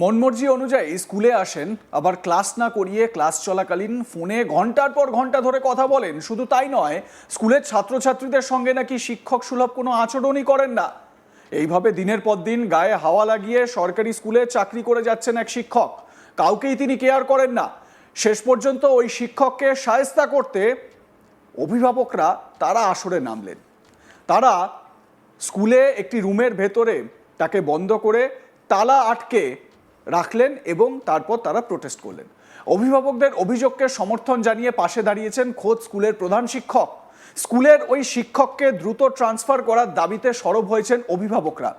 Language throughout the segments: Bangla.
মনমর্জি অনুযায়ী স্কুলে আসেন, আবার ক্লাস না করিয়ে ক্লাস চলাকালীন ফোনে ঘণ্টার পর ঘণ্টা ধরে কথা বলেন। শুধু তাই নয়, স্কুলের ছাত্রছাত্রীদের সঙ্গে নাকি শিক্ষক সুলভ কোনো আচরণই করেন না। এইভাবে দিনের পর দিন গায়ে হাওয়া লাগিয়ে সরকারি স্কুলে চাকরি করে যাচ্ছেন এক শিক্ষক। কাউকেই তিনি কেয়ার করেন না। শেষ পর্যন্ত ওই শিক্ষককে সায়স্তা করতে অভিভাবকরা তারা আসরে নামলেন। তারা স্কুলে একটি রুমের ভেতরে তাকে বন্ধ করে তালা আটকে রাখলেন এবং তারপর তারা প্রোটেস্ট করলেন। অভিভাবকদের অভিযোগকে সমর্থন জানিয়ে পাশে দাঁড়িয়েছেন খোদ স্কুলের প্রধান শিক্ষক। স্কুলের ওই শিক্ষককে দ্রুত ট্রান্সফার করার দাবিতে সরব হয়েছেন অভিভাবকরা।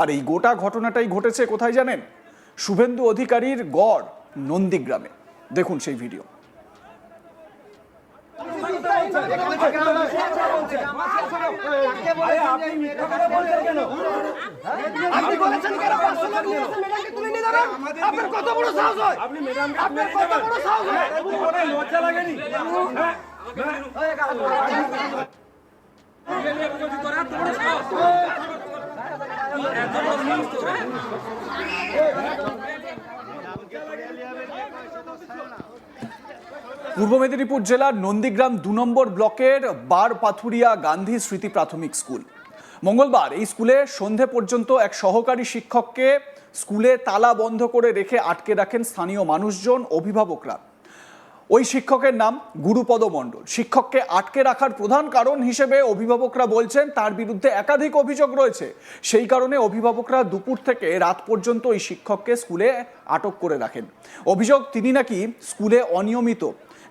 আর এই গোটা ঘটনাটাই ঘটেছে কোথায় জানেন? শুভেন্দু অধিকারীর গড় নন্দীগ্রামে। দেখুন সেই ভিডিও। আপনি বলেছেন কেন পাঁচশো লোক নিয়ে এসে ম্যাডামকে তুলে নিয়ে যাবেন আপনার কত বড় সাহস হয় আপনি ম্যাডাম আপনার কত বড় সাহস হয় লজ্জা লাগেনি হ্যাঁ পূর্ব মেদিনীপুর জেলার নন্দীগ্রাম দু নম্বর ব্লকের বার পাথুরিয়া গান্ধী স্মৃতি প্রাথমিক স্কুল। মঙ্গলবার এই স্কুলে সন্ধে পর্যন্ত এক সহকারী শিক্ষককে স্কুলে তালা বন্ধ করে রেখে আটকে রাখেন স্থানীয় মানুষজন, অভিভাবকরা। ওই শিক্ষকের নাম গুরুপদ মণ্ডল। শিক্ষককে আটকে রাখার প্রধান কারণ হিসেবে অভিভাবকরা বলছেন, তার বিরুদ্ধে একাধিক অভিযোগ রয়েছে। সেই কারণে অভিভাবকরা দুপুর থেকে রাত পর্যন্ত ওই শিক্ষককে স্কুলে আটক করে রাখেন। অভিযোগ, তিনি নাকি স্কুলে অনিয়মিত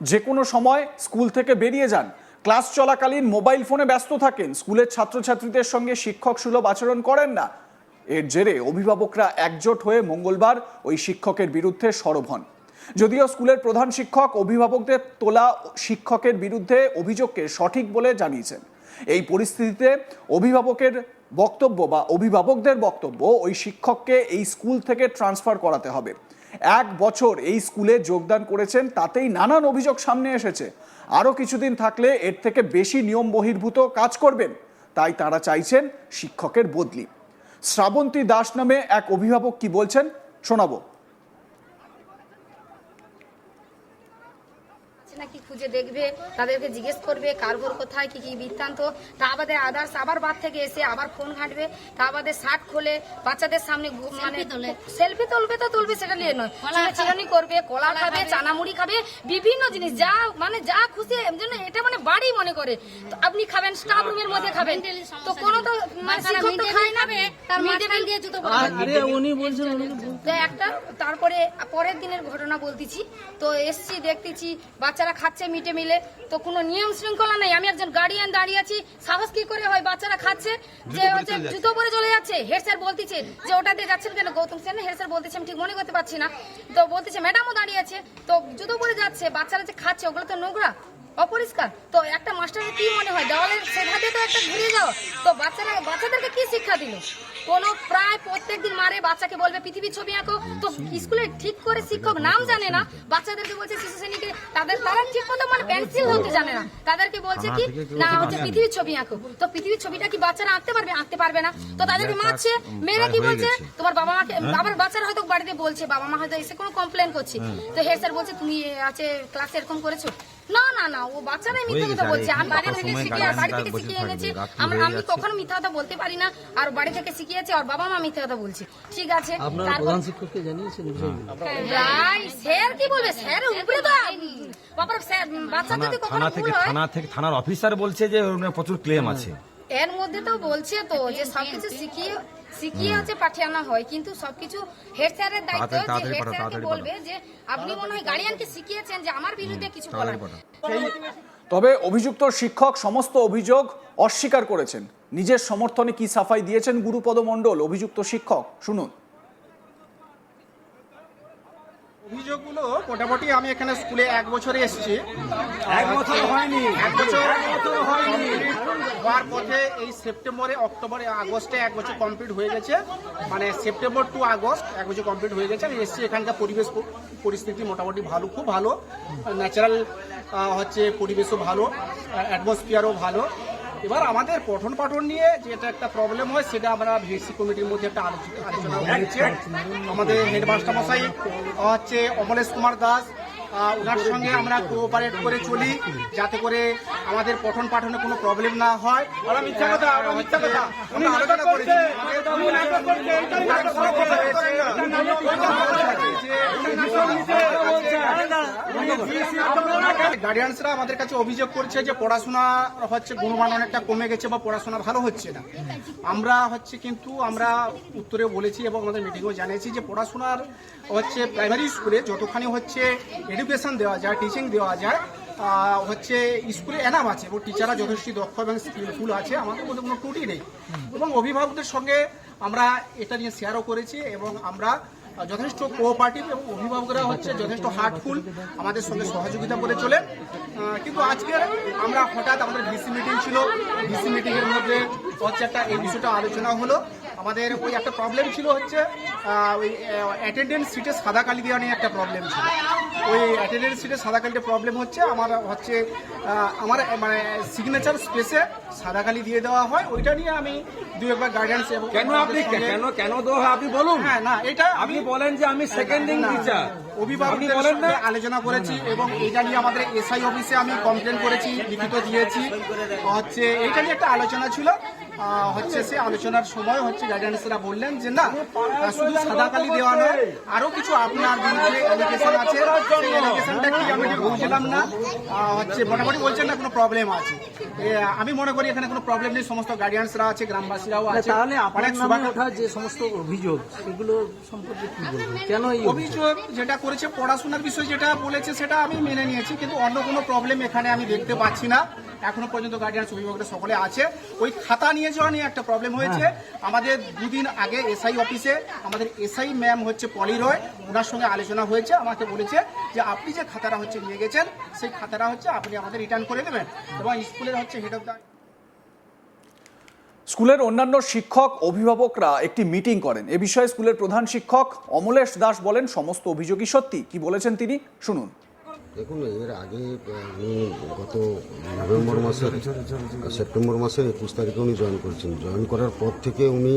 যে কোনো সময় স্কুল থেকে বেরিয়ে যান। ক্লাস চলাকালীন মোবাইল ফোনে ব্যস্ত থাকেন। স্কুলের ছাত্রছাত্রীদের সঙ্গে শিক্ষক সুলভ আচরণ করেন না। এর জেরে অভিভাবকরা একজোট হয়ে মঙ্গলবার ওই শিক্ষকের বিরুদ্ধে সরব হন। যদিও স্কুলের প্রধান শিক্ষক অভিভাবকদের তোলা শিক্ষকের বিরুদ্ধে অভিযোগকে সঠিক বলে জানিয়েছেন। এই পরিস্থিতিতে অভিভাবকের বক্তব্য বা অভিভাবকদের বক্তব্য ওই শিক্ষককে এই স্কুল থেকে ট্রান্সফার করাতে হবে। এক বছর এই স্কুলে যোগদান করেছেন, তাতেই নানান অভিযোগ সামনে এসেছে। আরও কিছুদিন থাকলে এর থেকে বেশি নিয়ম বহির্ভূত কাজ করবেন, তাই তারা চাইছেন শিক্ষকের বদলি। শ্রাবন্তী দাস নামে এক অভিভাবক কি বলছেন, শোনাবো আছে নাকি খুঁজে দেখবে তাদেরকে জিজ্ঞেস করবে কার ঘর কোথায় কি কি বৃত্তান্ত। তা বাদে আদার্স আবার বাদ থেকে এসে আবার ফোন ঘাঁটবে। তা বাদে শার্ট খোলে বাচ্চাদের সামনে মানে সেলফি তুলবে তো তুলবে সেটা নিয়ে নয়। চিরানি করবে কলা খাবে চানামুড়ি খাবে বিভিন্ন জিনিস যা মানে যা খুশি জন্য এটা মানে বাড়ি মনে করে। তো আপনি খাবেন স্টাফ রুমের মধ্যে খাবেন। তো কোনো তো মানে শিক্ষক তো খায় না। তার মাঝখান দিয়ে জুতো আরে উনি বলছেন। তো একটা তারপরে পরের দিনের ঘটনা বলতেছি। তো এসছি দেখতেছি বাচ্চারা খাচ্ছে মিটে মিলে তো কোনো নিয়ম শৃঙ্খলা নেই। আমি একজন গার্ডিয়ান দাঁড়িয়ে আছি সাহস কি করে হয়? বাচ্চারা খাচ্ছে যে হচ্ছে জুতো পরে চলে যাচ্ছে। হেড স্যার বলতেছে যে ওটা দিয়ে যাচ্ছেন কেন? গৌতম সেন হেড স্যার বলতেছে আমি ঠিক মনে করতে পারছি না। তো বলতেছে ম্যাডামও দাঁড়িয়ে আছে। তো জুতো পরে যাচ্ছে বাচ্চারা যে খাচ্ছে ওগুলো তো নোংরা। অপরিষ্কার। তো একটা মাস্টারের কি মনে হয়? দেওয়ালের সেধাতে তো একটা ঘুরে যাও। তো বাচ্চারা বাচ্চাদেরকে কি শিক্ষা দিল? কোনো প্রায় প্রত্যেক দিন মারে বাচ্চাকে বলবে পৃথিবীর ছবি আঁকো। তো স্কুলে ঠিক করে শিক্ষক নাম জানে না। বাচ্চাদেরকে বলছে শিশু শ্রেণীকে তাদের তারা ঠিক মতো মানে পেন্সিল ধরতে জানে না। তাদেরকে বলছে কি না হচ্ছে পৃথিবীর ছবি আঁকো। তো পৃথিবীর ছবিটা কি বাচ্চারা আঁকতে পারবে? আঁকতে পারবে না। তো তাদেরকে মারছে মেয়েরা কি বলছে তোমার বাবা মাকে আবার বাচ্চারা হয়তো বাড়িতে বলছে বাবা মা হয়তো এসে কোনো কমপ্লেন করছে। তো হেড স্যার বলছে তুমি আছে ক্লাসে এরকম করেছ? না না না ও বাচ্চারাই মিথ্যা কথা বলছে। আমি বাড়ি থেকে শিখে বাড়ি থেকে শিখিয়ে এনেছি। আমরা আমি কখনো মিথ্যা কথা বলতে পারি না আর বাড়ি থেকে শিখিয়েছে আর বাবা মা মিথ্যা কথা বলছে। ঠিক আছে আপনার প্রধান শিক্ষককে জানিয়েছেন বিষয়গুলো রাই স্যার কি বলবে? স্যার উপরে তো বাবার স্যার বাচ্চা যদি কখনো থানা থেকে ভুল হয় থানা থেকে থানার অফিসার বলছে যে প্রচুর ক্লেম আছে। এর মধ্যে তো বলছে তো যে সবকিছু শিখিয়ে শিখিয়ে হচ্ছে পাঠিয়ে হয় কিন্তু সবকিছু হেড স্যারের দায়িত্ব যে হেড স্যারকে বলবে যে আপনি মনে হয় গার্ডিয়ানকে শিখিয়েছেন যে আমার বিরুদ্ধে কিছু বলার তবে অভিযুক্ত শিক্ষক সমস্ত অভিযোগ অস্বীকার করেছেন। নিজের সমর্থনে কি সাফাই দিয়েছেন গুরুপদ মণ্ডল অভিযুক্ত শিক্ষক? শুনুন। অভিযোগগুলো মোটামুটি আমি এখানে স্কুলে এক বছরে এসেছি। এক বছর হয়নি। এক বছর হয়নি। হওয়ার পথে এই সেপ্টেম্বরে অক্টোবরে আগস্টে এক বছর কমপ্লিট হয়ে গেছে। মানে সেপ্টেম্বর টু আগস্ট এক বছর কমপ্লিট হয়ে গেছে। আমি এসেছি এখানকার পরিবেশ পরিস্থিতি মোটামুটি ভালো খুব ভালো। ন্যাচারাল হচ্ছে পরিবেশও ভালো অ্যাটমসফিয়ারও ভালো। এবার আমাদের পঠন পাঠন নিয়ে যেটা একটা প্রবলেম হয়, সেটা আমরা ভিএসসি কমিটির মধ্যে একটা আলোচনা হয়েছে আমাদের হেডমাস্টার মশাই হচ্ছে অমলেশ কুমার দাস ওনার সঙ্গে আমরা কোঅপারেট করে চলি, যাতে করে আমাদের পঠন পাঠনে কোনো প্রবলেম না হয়। নাটক করছে উনি নাটক করছে এইটাই নাটক করছে গার্ডিয়ানসরা আমাদের কাছে অভিযোগ করছে যে পড়াশোনা হচ্ছে গুণমান অনেকটা কমে গেছে বা পড়াশোনা ভালো হচ্ছে না। আমরা হচ্ছে কিন্তু আমরা উত্তরে বলেছি এবং আমাদের মিটিংও জানিয়েছি যে পড়াশোনার হচ্ছে প্রাইমারি স্কুলে যতখানি হচ্ছে এডুকেশন দেওয়া যায় টিচিং দেওয়া যায় হচ্ছে স্কুলে এনাম আছে এবং টিচাররা যথেষ্ট দক্ষ এবং স্কিলফুল আছে, আমাদের মধ্যে কোনো ত্রুটি নেই। এবং অভিভাবকদের সঙ্গে আমরা এটা নিয়ে শেয়ারও করেছি এবং আমরা যথেষ্ট কোঅপারেটিভ এবং অভিভাবকরা হচ্ছে, যথেষ্ট হার্টফুল আমাদের সঙ্গে সহযোগিতা করে চলে। কিন্তু আজকে আমরা হঠাৎ আমাদের ডিসি মিটিং ছিল। ডিসি মিটিংয়ের মধ্যে হচ্ছে একটা এই বিষয়টা আলোচনা হলো। আমাদের ওই একটা প্রবলেম ছিল হচ্ছে ওই অ্যাটেন্ডেন্স সিটে সাদা কালি দেওয়া নিয়ে একটা প্রবলেম ছিল। ওই অ্যাটেন্ডেন্স সিটে সাদা কালিতে প্রবলেম হচ্ছে। আমার হচ্ছে আমার মানে সিগনেচার স্পেসে সাদা কালি দিয়ে দেওয়া হয়। ওইটা নিয়ে আমি দু একবার গাইডেন্স কেন আপনি কেন কেন দো আপনি বলুন। হ্যাঁ না এটা আপনি বলেন যে আমি সেকেন্ডিং না, টিচার অভিভাবকদের আপনি বলেন না? সঙ্গে আলোচনা করেছি এবং এটা নিয়ে আমাদের এসআই অফিসে আমি কমপ্লেন করেছি লিখিত দিয়েছি। হচ্ছে এটা নিয়ে একটা আলোচনা ছিল। হচ্ছে সে আলোচনার সময় হচ্ছে গাইডেন্সরা বললেন যে না শুধু সাদা কালি দেওয়া নয় আরও কিছু আপনার বিরুদ্ধে এলিগেশন আছে। সেই এলিগেশনটা কি আমি ঠিক বুঝলাম না। হচ্ছে মোটামুটি বলছেন না কোনো প্রবলেম আছে। আমি মনে করি এখানে কোনো প্রবলেম নেই সমস্ত গার্ডিয়ানসরা আছে গ্রামবাসীরাও আছে। তাহলে আপনার নামে ওঠা যে সমস্ত অভিযোগ সেগুলো সম্পর্কে কি বলবেন? কেন এই অভিযোগ? যেটা করেছে পড়াশোনার বিষয় যেটা বলেছে সেটা আমি মেনে নিয়েছি কিন্তু অন্য কোনো প্রবলেম এখানে আমি দেখতে পাচ্ছি না। এখনও পর্যন্ত গার্ডিয়ান অভিভাবকরা সকলে আছে। ওই খাতা নিয়ে যাওয়া নিয়ে একটা প্রবলেম হয়েছে। আমাদের দুদিন আগে এসআই অফিসে আমাদের এসআই ম্যাম হচ্ছে পলি রয় ওনার সঙ্গে আলোচনা হয়েছে আমাকে বলেছে যে আপনি যে খাতাটা হচ্ছে নিয়ে গেছেন সেই খাতাটা হচ্ছে আপনি আমাদের রিটার্ন করে দেবেন এবং স্কুলের হচ্ছে হেড অফ দ্য স্কুলের অন্যান্য শিক্ষক অভিভাবকরা একটি মিটিং করেন। এ বিষয়ে স্কুলের প্রধান শিক্ষক অমলেশ দাস বলেন সমস্ত অভিযোগই সত্যি। কি বলেছেন তিনি? শুনুন। দেখুন এর আগে উনি গত নভেম্বর মাসের সেপ্টেম্বর মাসের একুশ তারিখে উনি জয়েন করেছেন। জয়েন করার পর থেকে উনি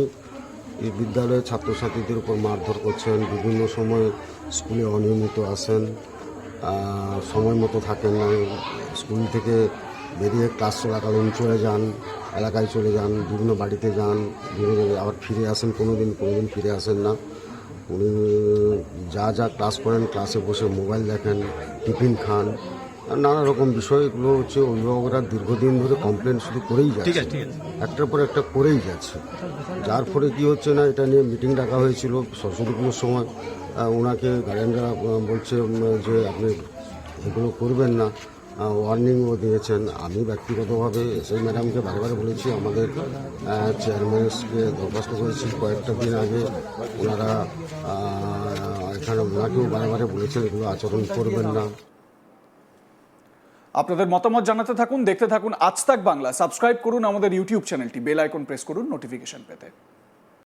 এই বিদ্যালয়ের ছাত্রছাত্রীদের উপর মারধর করছেন বিভিন্ন সময় স্কুলে অনিয়মিত আসেন সময় মতো থাকেন না স্কুল থেকে বেরিয়ে ক্লাস চলাকালীন চলে যান এলাকায় চলে যান বিভিন্ন বাড়িতে যান বিভিন্ন আবার ফিরে আসেন কোনো দিন কোনো দিন ফিরে আসেন না। উনি যা যা ক্লাস করেন ক্লাসে বসে মোবাইল দেখেন টিফিন খান নানা রকম বিষয় এগুলো হচ্ছে অভিভাবকরা দীর্ঘদিন ধরে কমপ্লেন শুধু করেই যাচ্ছে। একটার পর একটা করেই যাচ্ছে। যার ফলে কি হচ্ছে না এটা নিয়ে মিটিং ডাকা হয়েছিল সরস্বতী পুজোর সময়। ওনাকে গার্জেনরা বলছে যে আপনি এগুলো করবেন না। ওয়ার্নিংও দিয়েছেন। আমি ব্যক্তিগতভাবে এসআই ম্যাডামকে বারবার বলেছি, আমাদের চেয়ারম্যানকে দরখাস্ত করেছি কয়েকটা দিন আগে। ওনারা এখানে ওনাকেও বারে বলেছেন, এগুলো আচরণ করবেন না। আপনাদের মতামত জানাতে থাকুন, দেখতে থাকুন আজ তাক বাংলা। সাবস্ক্রাইব করুন আমাদের ইউটিউব চ্যানেলটি। বেল আইকন প্রেস করুন নোটিফিকেশন পেতে।